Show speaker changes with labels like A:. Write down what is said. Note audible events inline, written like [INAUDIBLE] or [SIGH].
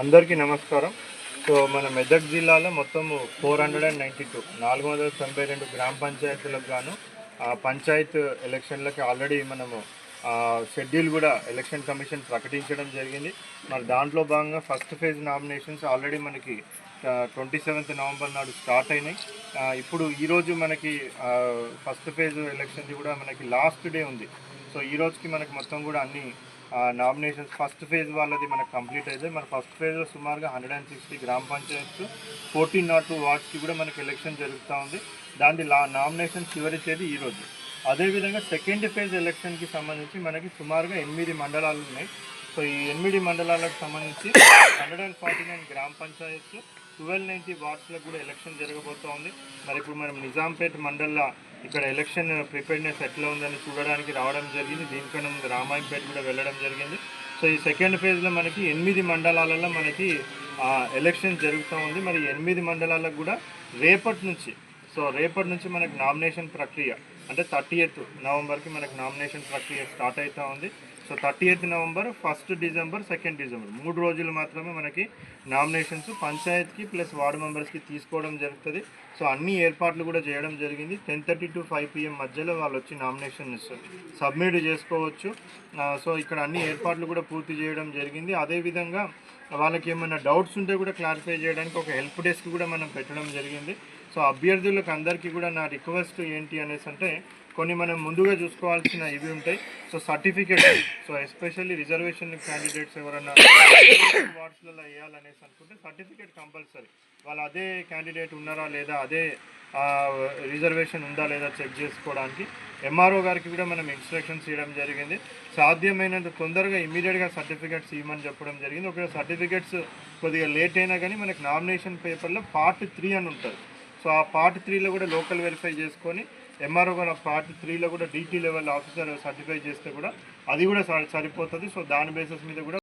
A: అందరికీ నమస్కారం. సో మన మెదక్ జిల్లాలో మొత్తం four hundred and ninety two నాలుగు వందల తొంభై రెండు గ్రామ పంచాయతీలకు గాను పంచాయత్ ఎలక్షన్లకి ఆల్రెడీ మనము షెడ్యూల్ కూడా ఎలక్షన్ కమిషన్ ప్రకటించడం జరిగింది. మరి దాంట్లో భాగంగా ఫస్ట్ ఫేజ్ నామినేషన్స్ ఆల్రెడీ మనకి ట్వంటీ సెవెంత్ నవంబర్ నాడు స్టార్ట్ అయినాయి. ఇప్పుడు ఈరోజు మనకి ఫస్ట్ ఫేజ్ ఎలక్షన్ది కూడా మనకి లాస్ట్ డే ఉంది. సో ఈ రోజుకి మనకి మొత్తం కూడా అన్ని నామినేషన్స్ ఫస్ట్ ఫేజ్ వాళ్ళది మనకు కంప్లీట్ అయితే మన ఫస్ట్ ఫేజ్లో సుమారుగా హండ్రెడ్ అండ్ సిక్స్టీ గ్రామ పంచాయత్స్ ఫోర్టీన్ నాట్ టూ వార్డ్స్కి కూడా మనకి ఎలక్షన్ జరుగుతూ ఉంది. దాని లా నామినేషన్ చివరి తేదీ ఈ రోజు. అదేవిధంగా సెకండ్ ఫేజ్ ఎలక్షన్కి సంబంధించి మనకి సుమారుగా ఎనిమిది మండలాలు ఉన్నాయి. సో ఈ ఎనిమిది మండలాలకు సంబంధించి హండ్రెడ్ అండ్ ఫార్టీ నైన్ గ్రామ పంచాయత్స్ ట్వెల్వ్ నైంటీ వార్డ్స్లకు కూడా ఎలక్షన్ జరగబోతోంది మరి ఇప్పుడు మనం నిజాంపేట్ మండల్లో ఇక్కడ ఎలక్షన్ ప్రిపేర్నెస్ ఎట్లా ఉందని చూడడానికి రావడం జరిగింది. దీనికన్నా ముందు రామాయంపేట కూడా వెళ్ళడం జరిగింది. సో ఈ సెకండ్ ఫేజ్లో మనకి ఎనిమిది మండలాలలో మనకి ఎలక్షన్ జరుగుతూ ఉంది. మరి ఎనిమిది మండలాలకు కూడా రేపటి నుంచి సో రేపటి నుంచి మనకి నామినేషన్ ప్రక్రియ అంటే థర్టీ ఎయిత్ నవంబర్కి మనకు నామినేషన్ ప్రక్రియ స్టార్ట్ అవుతూ ఉంది. So thirty eighth November first December second December మూడు రోజులు మాత్రమే మనకి నామినేషన్స్ పంచాయత్కి ప్లస్ వార్డు మెంబర్స్కి తీసుకోవడం జరుగుతుంది. సో అన్ని ఏర్పాట్లు కూడా చేయడం జరిగింది. Ten thirty to five PM మధ్యలో వాళ్ళు వచ్చి నామినేషన్స్ సబ్మిట్ చేసుకోవచ్చు. సో ఇక్కడ అన్ని ఏర్పాట్లు కూడా పూర్తి చేయడం జరిగింది. అదేవిధంగా వాళ్ళకి ఏమైనా డౌట్స్ ఉంటే కూడా క్లారిఫై చేయడానికి ఒక హెల్ప్ డెస్క్ కూడా మనం పెట్టడం జరిగింది. సో అభ్యర్థులకు అందరికీ కూడా నా రిక్వెస్ట్ ఏంటి అనేసి అంటే కొన్ని మనం ముందుగా చూసుకోవాల్సిన ఇవి ఉంటాయి. So certificate so especially reservation candidates ఎవరన్నా [COUGHS] వార్డ్స్లలో వేయాలనేసి అనుకుంటే సర్టిఫికేట్ కంపల్సరీ వాళ్ళు అదే క్యాండిడేట్ ఉన్నారా లేదా అదే రిజర్వేషన్ ఉందా లేదా చెక్ చేసుకోవడానికి ఎంఆర్ఓ గారికి కూడా మనం ఇన్స్ట్రక్షన్స్ ఇవ్వడం జరిగింది. సాధ్యమైనంత తొందరగా ఇమీడియట్గా సర్టిఫికేట్స్ ఇవ్వమని చెప్పడం జరిగింది. ఒకవేళ సర్టిఫికేట్స్ కొద్దిగా లేట్ అయినా కానీ మనకి నామినేషన్ పేపర్లో పార్ట్ త్రీ అని ఉంటుంది. సో ఆ పార్ట్ త్రీలో కూడా లోకల్ వెరిఫై చేసుకొని ఎంఆర్ఓ గారు పార్ట్ త్రీలో కూడా డీటీ లెవెల్ ఆఫీసర్ సర్టిఫై చేస్తే కూడా అది కూడా సరిపోతుంది. సో దాని బేసిస్ మీద కూడా